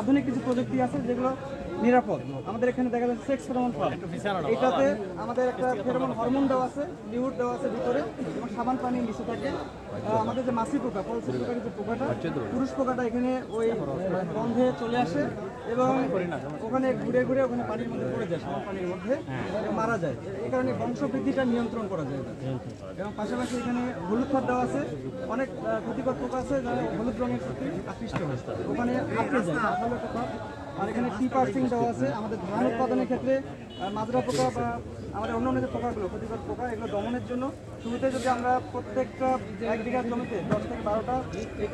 আধুনিক কিছু প্রযুক্তি আছে যেগুলো নিরাপদ। আমাদের এখানে দেখা যাচ্ছে সেক্স ফেরোমন ফল এটাতে আমাদের একটা ফেরোমন হরমোন দেওয়া আছে লিউড দেওয়া আছে ভিতরে এবং সাবান পানি মিশে থাকে। আমাদের যে মাসি পোকা পলসি যে পোকাটা পুরুষ পোকাটা এখানে ওই গন্ধে চলে আসে। এবং ওখানে ঘুরে ঘুরে ওখানে পানির মধ্যে পড়ে যায় সাবান পানির মধ্যে মারা যায়। এই কারণে বংশ বৃদ্ধিটা নিয়ন্ত্রণ করা যায় না। এবং পাশাপাশি এখানে হলুদ খাদ দেওয়া আছে। অনেক ক্ষতিকর পোকা আছে যারা হলুদ রঙের প্রতি আকৃষ্ট হয়। ওখানে আটকে যায়। আর এখানে টি পার্সিং দেওয়া আছে। আমাদের ধান উৎপাদনের ক্ষেত্রে মাজরা পোকা বা আমাদের অন্য অন্য যে পোকাগুলো, ক্ষতিকর পোকা, এগুলো দমনের জন্য শুরুতে যদি আমরা প্রত্যেকটা এক বিঘা জমিতে দশ থেকে বারোটা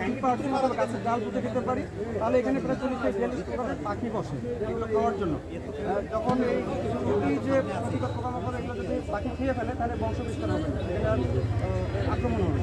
টি পার্সিং অথবা গাছের ডাল পুঁতে খেতে পারি, তাহলে এখানে প্রায় চল্লিশ থেকে বিয়াল্লিশ প্রকারের পাখি বসে এগুলো খাওয়ার জন্য। যখন এই যে ক্ষতিকর পোকামাকড় এগুলো যদি পাখি খেয়ে ফেলে, তাহলে বংশ বিস্তার হবে এটা আক্রমণ হবে